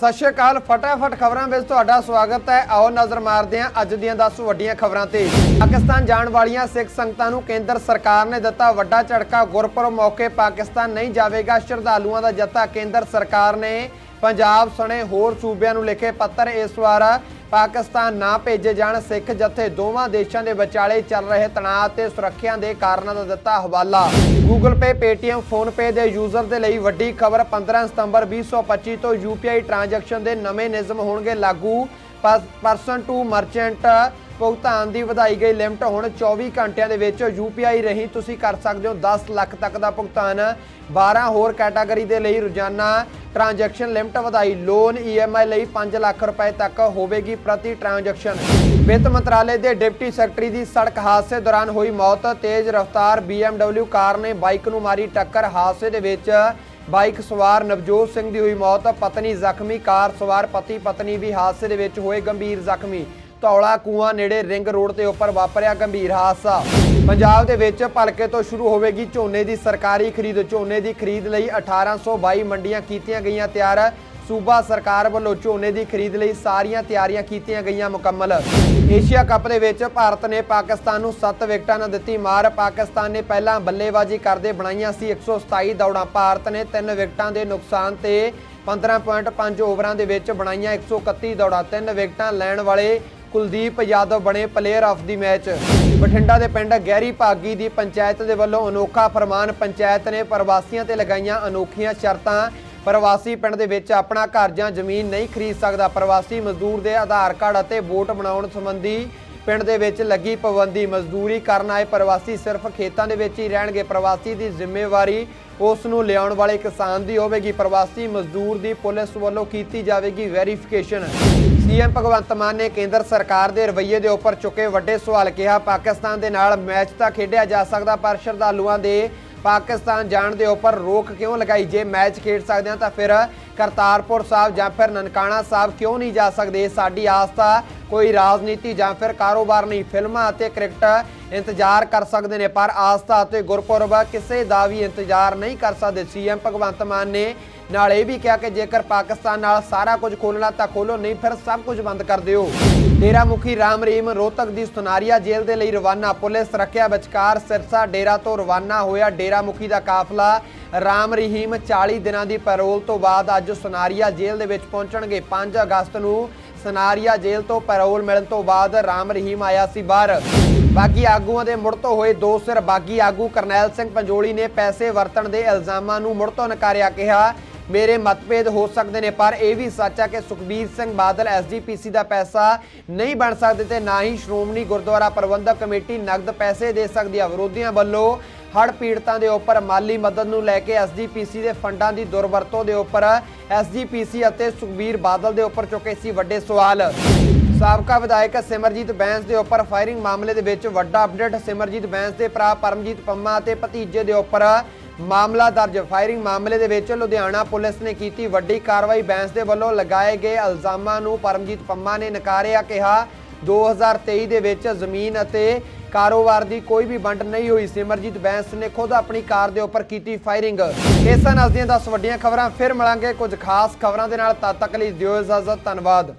ਸਤਿ ਸ਼੍ਰੀ ਅਕਾਲ। ਫਟਾਫਟ ਖਬਰਾਂ ਵਿੱਚ ਤੁਹਾਡਾ ਸਵਾਗਤ ਹੈ। ਆਓ ਨਜ਼ਰ ਮਾਰਦੇ ਹਾਂ ਅੱਜ ਦੀਆਂ 10 ਵੱਡੀਆਂ ਖਬਰਾਂ ਤੇ। ਪਾਕਿਸਤਾਨ ਜਾਣ ਵਾਲੀਆਂ ਸਿੱਖ ਸੰਗਤਾਂ ਨੂੰ ਕੇਂਦਰ ਸਰਕਾਰ ਨੇ ਦਿੱਤਾ ਵੱਡਾ ਝਟਕਾ। ਗੁਰਪੁਰਬ ਮੌਕੇ ਪਾਕਿਸਤਾਨ ਨਹੀਂ ਜਾਵੇਗਾ। ਸ਼ਰਧਾਲੂਆਂ ਦਾ ਜੱਥਾ ਕੇਂਦਰ ਸਰਕਾਰ ਨੇ ਪੰਜਾਬ ਸਣੇ ਹੋਰ ਸੂਬਿਆਂ ਨੂੰ ਲਿਖੇ ਪੱਤਰ। ਇਸ ਵਾਰ ਪਾਕਿਸਤਾਨ ਨਾ ਭੇਜੇ ਜਾਣ, ਸਿੱਖ ਜਥੇ ਦੋਵਾਂ ਦੇਸ਼ਾਂ ਦੇ ਵਿਚਾਲੇ ਚੱਲ ਰਹੇ ਤਣਾਅ ਅਤੇ ਸੁਰੱਖਿਆ ਦੇ ਕਾਰਨਾਂ ਦਾ ਦਿੱਤਾ ਹਵਾਲਾ। Google Pay, Paytm ਪੇ ਦੇ ਯੂਜ਼ਰ ਦੇ ਲਈ ਵੱਡੀ ਖਬਰ 15 ਸਤੰਬਰ 2025 ਤੋਂ UPI ਟ੍ਰਾਂਜੈਕਸ਼ਨ ਦੇ ਨਵੇਂ ਨਿਯਮ ਹੋਣਗੇ ਲਾਗੂ। ਪਰਸਨ ਟੂ ਮਰਚੈਂਟ ਭੁਗਤਾਨ ਦੀ ਵਧਾਈ ਗਈ ਲਿਮਟ ਹੁਣ 24 ਘੰਟਿਆਂ ਦੇ ਵਿੱਚ UPI ਰਹੀ। ਤੁਸੀਂ ਕਰ ਸਕਦੇ ਹੋ 10 ਲੱਖ ਤੱਕ ਦਾ ਭੁਗਤਾਨ। 12 ਹੋਰ ਕੈਟਾਗਰੀ ਦੇ ਲਈ ਰੋਜ਼ਾਨਾ ਟ੍ਰਾਂਜੈਕਸ਼ਨ ਲਿਮਟ ਵਧਾਈ। ਲੋਨ EMI ਲਈ 5 ਲੱਖ ਰੁਪਏ ਤੱਕ ਹੋਵੇਗੀ ਪ੍ਰਤੀ ਟ੍ਰਾਂਜੈਕਸ਼ਨ। ਵਿੱਤ ਮੰਤਰਾਲੇ ਦੇ ਡਿਪਟੀ ਸੈਕਟਰੀ ਦੀ ਸੜਕ ਹਾਦਸੇ ਦੌਰਾਨ ਹੋਈ ਮੌਤ। ਤੇਜ਼ ਰਫ਼ਤਾਰ BMW ਕਾਰ ਨੇ ਬਾਈਕ ਨੂੰ ਮਾਰੀ ਟੱਕਰ। ਹਾਦਸੇ ਦੇ ਵਿੱਚ ਬਾਈਕ ਸਵਾਰ ਨਵਜੋਤ ਸਿੰਘ ਦੀ ਹੋਈ ਮੌਤ। ਪਤਨੀ ਜ਼ਖਮੀ, ਕਾਰ ਸਵਾਰ ਪਤੀ ਪਤਨੀ ਵੀ ਹਾਦਸੇ ਦੇ ਵਿੱਚ ਹੋਏ ਗੰਭੀਰ ਜ਼ਖਮੀ। ਧੌਲਾ ਕੂਆਂ ਨੇੜੇ ਰਿੰਗ ਰੋਡ ਤੇ ਉੱਪਰ ਵਾਪਰਿਆ ਗੰਭੀਰ ਹਾਦਸਾ। ਪੰਜਾਬ ਦੇ ਵਿੱਚ ਭਲਕੇ ਤੋਂ ਸ਼ੁਰੂ ਹੋਵੇਗੀ ਝੋਨੇ ਦੀ ਸਰਕਾਰੀ ਖਰੀਦ। ਝੋਨੇ ਦੀ ਖਰੀਦ ਲਈ 1822 ਮੰਡੀਆਂ ਕੀਤੀਆਂ ਗਈਆਂ ਤਿਆਰ। ਸੂਬਾ ਸਰਕਾਰ ਵੱਲੋਂ ਝੋਨੇ ਦੀ ਖਰੀਦ ਲਈ ਸਾਰੀਆਂ ਤਿਆਰੀਆਂ ਕੀਤੀਆਂ ਗਈਆਂ ਮੁਕੰਮਲ। ਏਸ਼ੀਆ ਕੱਪ ਦੇ ਵਿੱਚ ਭਾਰਤ ਨੇ ਪਾਕਿਸਤਾਨ ਨੂੰ 7 ਵਿਕਟਾਂ ਨਾਲ ਦਿੱਤੀ ਮਾਰ। ਪਾਕਿਸਤਾਨ ਨੇ ਪਹਿਲਾਂ ਬੱਲੇਬਾਜ਼ੀ ਕਰਦੇ ਬਣਾਈਆਂ ਸੀ 127 ਦੌੜਾਂ। ਭਾਰਤ ਨੇ 3 ਵਿਕਟਾਂ ਦੇ ਨੁਕਸਾਨ ਤੇ 15.5 ਓਵਰਾਂ ਦੇ ਵਿੱਚ ਬਣਾਈਆਂ 131 ਦੌੜਾਂ। 3 ਵਿਕਟਾਂ ਲੈਣ ਵਾਲੇ ਕੁਲਦੀਪ ਯਾਦਵ ਬਣੇ player of the match Bathinda ਦੇ ਪਿੰਡ ਗਹਿਰੀ ਭਾਗੀ ਦੀ ਪੰਚਾਇਤ ਦੇ ਵੱਲੋਂ ਅਨੋਖਾ ਫਰਮਾਨ ਪੰਚਾਇਤ ਨੇ ਪ੍ਰਵਾਸੀਆਂ ਤੇ ਲਗਾਈਆਂ ਅਨੋਖੀਆਂ ਸ਼ਰਤਾਂ। ਪ੍ਰਵਾਸੀ ਪਿੰਡ ਦੇ ਵਿੱਚ ਆਪਣਾ ਘਰ ਜਾਂ ਜ਼ਮੀਨ ਨਹੀਂ ਖਰੀਦ ਸਕਦਾ। ਪ੍ਰਵਾਸੀ ਮਜ਼ਦੂਰ ਦੇ ਆਧਾਰ ਕਾਰਡ ਅਤੇ ਵੋਟ ਬਣਾਉਣ ਸੰਬੰਧੀ ਪਿੰਡ ਦੇ ਵਿੱਚ ਲੱਗੀ ਪਾਬੰਦੀ ਮਜ਼ਦੂਰੀ ਕਰਨ ਆਏ ਪ੍ਰਵਾਸੀ ਸਿਰਫ ਖੇਤਾਂ ਦੇ ਵਿੱਚ ਹੀ ਰਹਿਣਗੇ। ਪ੍ਰਵਾਸੀ ਦੀ ਜ਼ਿੰਮੇਵਾਰੀ ਉਸ ਨੂੰ ਲਿਆਉਣ ਵਾਲੇ ਕਿਸਾਨ ਦੀ ਹੋਵੇਗੀ। ਪ੍ਰਵਾਸੀ ਮਜ਼ਦੂਰ ਦੀ ਪੁਲਿਸ ਵੱਲੋਂ ਕੀਤੀ ਜਾਵੇਗੀ ਵੈਰੀਫਿਕੇਸ਼ਨ। ਸੀਐਮ ਭਗਵੰਤ ਮਾਨ ਨੇ ਕੇਂਦਰ ਸਰਕਾਰ ਦੇ ਰਵੱਈਏ ਦੇ ਉੱਪਰ ਚੁੱਕੇ ਵੱਡੇ ਸਵਾਲ ਕਿਹਾ, ਪਾਕਿਸਤਾਨ ਦੇ ਨਾਲ ਮੈਚ ਤਾਂ ਖੇਡਿਆ ਜਾ ਸਕਦਾ, ਪਰ ਸ਼ਰਧਾਲੂਆਂ ਦੇ ਪਾਕਿਸਤਾਨ ਜਾਣ ਦੇ ਉੱਪਰ ਰੋਕ ਕਿਉਂ ਲਗਾਈ? ਜੇ ਮੈਚ ਖੇਡ ਸਕਦੇ ਹਾਂ ਤਾਂ ਫਿਰ ਕਰਤਾਰਪੁਰ ਸਾਹਿਬ ਜਾਂ ਫਿਰ ਨਨਕਾਣਾ ਸਾਹਿਬ ਕਿਉਂ ਨਹੀਂ ਜਾ ਸਕਦੇ? ਸਾਡੀ ਆਸਥਾ ਕੋਈ ਰਾਜਨੀਤੀ ਜਾਂ ਫਿਰ ਕਾਰੋਬਾਰ ਨਹੀਂ, ਫਿਲਮਾਂ ਅਤੇ ਕ੍ਰਿਕਟ ਇੰਤਜ਼ਾਰ ਕਰ ਸਕਦੇ ਨੇ, ਪਰ ਆਸਥਾ ਅਤੇ ਗੁਰਪੁਰਬ ਕਿਸੇ ਦਾ ਵੀ ਇੰਤਜ਼ਾਰ ਨਹੀਂ ਕਰ ਸਕਦੇ। ਸੀਐਮ ਭਗਵੰਤ ਮਾਨ ਨੇ ਨਾਲ ਇਹ ਵੀ ਕਿਹਾ ਕਿ ਜੇਕਰ ਪਾਕਿਸਤਾਨ ਨਾਲ ਸਾਰਾ ਕੁਝ ਖੋਲਣਾ ਤਾਂ ਖੋਲੋ ਨਹੀਂ ਫਿਰ ਸਭ ਕੁਝ ਬੰਦ ਕਰ ਦਿਓ। ਡੇਰਾ ਮੁਖੀ ਰਾਮ ਰਹੀਮ ਰੋਹਤਕ ਦੀ ਸੁਨਾਰੀਆ ਜੇਲ੍ਹ ਦੇ ਲਈ ਰਵਾਨਾ, ਪੁਲਿਸ ਰੱਖਿਆ ਵਿਚਕਾਰ ਸਿਰਸਾ ਡੇਰਾ ਤੋਂ ਰਵਾਨਾ ਹੋਇਆ ਡੇਰਾ ਮੁਖੀ ਦਾ ਕਾਫਲਾ। ਰਾਮ ਰਹੀਮ 40 ਦਿਨਾਂ ਦੀ ਪੈਰੋਲ ਤੋਂ ਬਾਅਦ ਅੱਜ ਸੁਨਾਰੀਆ ਜੇਲ੍ਹ ਦੇ ਵਿੱਚ ਪਹੁੰਚਣਗੇ। 5 ਅਗਸਤ ਨੂੰ ਸੁਨਾਰੀਆ ਜੇਲ੍ਹ ਤੋਂ ਪੈਰੋਲ ਮਿਲਣ ਤੋਂ ਬਾਅਦ ਰਾਮ ਰਹੀਮ ਆਇਆ ਸੀ ਬਾਹਰ। ਬਾਗੀ ਆਗੂਆਂ ਦੇ ਮੁੜ ਤੋਂ ਹੋਏ ਦੋ ਸਿਰ ਬਾਗੀ ਆਗੂ ਕਰਨੈਲ ਸਿੰਘ ਪੰਜੋਲੀ ਨੇ ਪੈਸੇ ਵਰਤਣ ਦੇ ਇਲਜ਼ਾਮਾਂ ਨੂੰ ਮੁੜ ਤੋਂ ਨਕਾਰਿਆ ਕਿਹਾ, ਮੇਰੇ ਮਤਭੇਦ ਹੋ ਸਕਦੇ ਨੇ, ਪਰ ਇਹ ਵੀ ਸੱਚ ਹੈ ਕਿ ਸੁਖਬੀਰ ਸਿੰਘ ਬਾਦਲ ਐਸਜੀਪੀਸੀ ਦਾ ਪੈਸਾ ਨਹੀਂ ਬਣ ਸਕਦੇ ਤੇ ਨਾ ਹੀ ਸ਼੍ਰੋਮਣੀ ਗੁਰਦੁਆਰਾ ਪ੍ਰਬੰਧਕ ਕਮੇਟੀ ਨਗਦ ਪੈਸੇ ਦੇ ਸਕਦੀ ਹੈ। ਵਿਰੋਧੀਆਂ ਵੱਲੋਂ ਹੜ੍ਹ ਪੀੜਤਾਂ ਦੇ ਉੱਪਰ ਮਾਲੀ ਮਦਦ ਨੂੰ ਲੈ ਕੇ ਐਸਜੀਪੀਸੀ ਦੇ ਫੰਡਾਂ ਦੀ ਦੁਰਵਰਤੋਂ ਦੇ ਉੱਪਰ ਐਸਜੀਪੀਸੀ ਅਤੇ ਸੁਖਬੀਰ ਬਾਦਲ ਦੇ ਉੱਪਰ ਚੁੱਕੇ ਸੀ ਵੱਡੇ ਸਵਾਲ। ਸਾਬਕਾ ਵਿਧਾਇਕ ਸਿਮਰਜੀਤ ਬੈਂਸ ਦੇ ਉੱਪਰ ਫਾਇਰਿੰਗ ਮਾਮਲੇ ਦੇ ਵਿੱਚ ਵੱਡਾ ਅਪਡੇਟ, ਸਿਮਰਜੀਤ ਬੈਂਸ ਦੇ ਭਰਾ ਪਰਮਜੀਤ ਪੰਮਾ ਅਤੇ ਭਤੀਜੇ ਦੇ ਉੱਪਰ ਮਾਮਲਾ ਦਰਜ। ਫਾਇਰਿੰਗ ਮਾਮਲੇ ਦੇ ਵਿੱਚ ਲੁਧਿਆਣਾ ਪੁਲਿਸ ਨੇ ਕੀਤੀ ਵੱਡੀ ਕਾਰਵਾਈ। ਬੈਂਸ ਦੇ ਵੱਲੋਂ ਲਗਾਏ ਗਏ ਇਲਜ਼ਾਮਾਂ ਨੂੰ ਪਰਮਜੀਤ ਪੰਮਾ ਨੇ ਨਕਾਰਿਆ, ਕਿਹਾ 2023 ਦੇ ਵਿੱਚ ਜ਼ਮੀਨ ਅਤੇ ਕਾਰੋਬਾਰ ਦੀ ਕੋਈ ਵੀ ਵੰਡ ਨਹੀਂ ਹੋਈ। ਸਿਮਰਜੀਤ ਬੈਂਸ ਨੇ ਖੁਦ ਆਪਣੀ ਕਾਰ ਦੇ ਉੱਪਰ ਕੀਤੀ ਫਾਇਰਿੰਗ। ਇਸ ਨਾਲ ਦੀਆਂ 10 ਵੱਡੀਆਂ ਖਬਰਾਂ, ਫਿਰ ਮਿਲਾਂਗੇ ਕੁਝ ਖਾਸ ਖਬਰਾਂ ਦੇ ਨਾਲ। ਤਦ ਤੱਕ ਲਈ ਦਿਓ ਇਜਾਜ਼ਤ, ਧੰਨਵਾਦ।